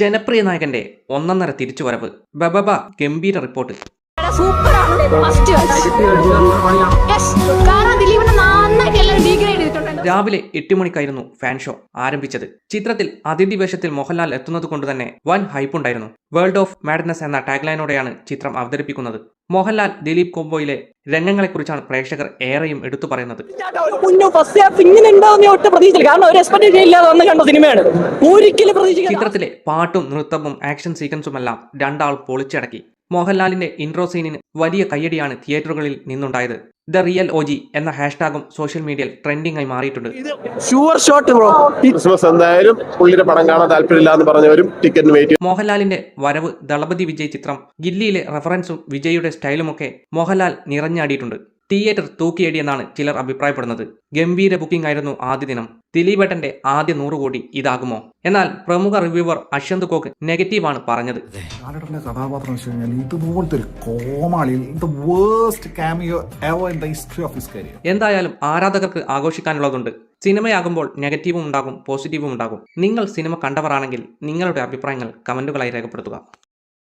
ജനപ്രിയ നായകന്റെ ഒന്നൊന്നര തിരിച്ചുവരവ്. ബബബ ഗംഭീര റിപ്പോർട്ട്. സൂപ്പറാണ് ഫസ്റ്റ് രാവിലെ എട്ട് മണിക്കായിരുന്നു ഫാൻ ഷോ ആരംഭിച്ചത്. ചിത്രത്തിൽ അതിഥി വേഷത്തിൽ മോഹൻലാൽ എത്തുന്നത് കൊണ്ട് തന്നെ വൻ ഹൈപ്പുണ്ടായിരുന്നു വേൾഡ് ഓഫ് മാഡ്നസ് എന്ന ടാഗ്ലൈനോടെയാണ് ചിത്രം അവതരിപ്പിക്കുന്നത്. മോഹൻലാൽ ദിലീപ് കോംബോയിലെ രംഗങ്ങളെക്കുറിച്ചാണ് പ്രേക്ഷകർ ഏറെയും എടുത്തു പറയുന്നത്. ചിത്രത്തിലെ പാട്ടും നൃത്തവും ആക്ഷൻ സീക്വൻസുമെല്ലാം രണ്ടാൾ പൊളിച്ചടക്കി. മോഹൻലാലിന്റെ ഇൻട്രോ സീനിന് വലിയ കയ്യടിയാണ് തിയേറ്ററുകളിൽ നിന്നുണ്ടായത്. ദ റിയൽ ഒജി എന്ന ഹാഷ്ടാഗും സോഷ്യൽ മീഡിയയിൽ ട്രെൻഡിംഗ് ആയി മാറിയിട്ടുണ്ട്. ഷുവർ ഷോട്ട് ബ്രോ ക്രിസ്മസ് എന്തായാലും പുള്ളിയുടെ പടം കാണാൻ താല്പര്യമില്ല എന്ന് പറഞ്ഞവരും ടിക്കറ്റിന് വെയിറ്റ് മോഹൻലാലിന്റെ വരവ് ദളപതി വിജയ് ചിത്രം ഗില്ലിയിലെ റെഫറൻസും വിജയുടെ സ്റ്റൈലുമൊക്കെ മോഹൻലാൽ നിറഞ്ഞാടിയിട്ടുണ്ട്. തിയേറ്റർ തൂക്കിയടിയെന്നാണ് ചിലർ അഭിപ്രായപ്പെടുന്നത്. ഗംഭീര ബുക്കിംഗ് ആയിരുന്നു ആദ്യ ദിനം. ദിലീപേട്ടന്റെ ആദ്യ നൂറ് കോടി ഇതാകുമോ? എന്നാൽ പ്രമുഖ റിവ്യൂവർ അശ്വന്ത് കോക്ക് നെഗറ്റീവാണ് പറഞ്ഞത്. കഥാപാത്രം ഇതുപോലത്തെ ഒരു കോമാളി waste cameo ever in the history of his career എന്തായാലും ആരാധകർക്ക് ആഘോഷിക്കാനുള്ളതുണ്ട്. സിനിമയാകുമ്പോൾ നെഗറ്റീവും ഉണ്ടാകും പോസിറ്റീവും ഉണ്ടാകും. നിങ്ങൾ സിനിമ കണ്ടവരാണെങ്കിൽ നിങ്ങളുടെ അഭിപ്രായങ്ങൾ കമന്റുകളായി രേഖപ്പെടുത്തുക.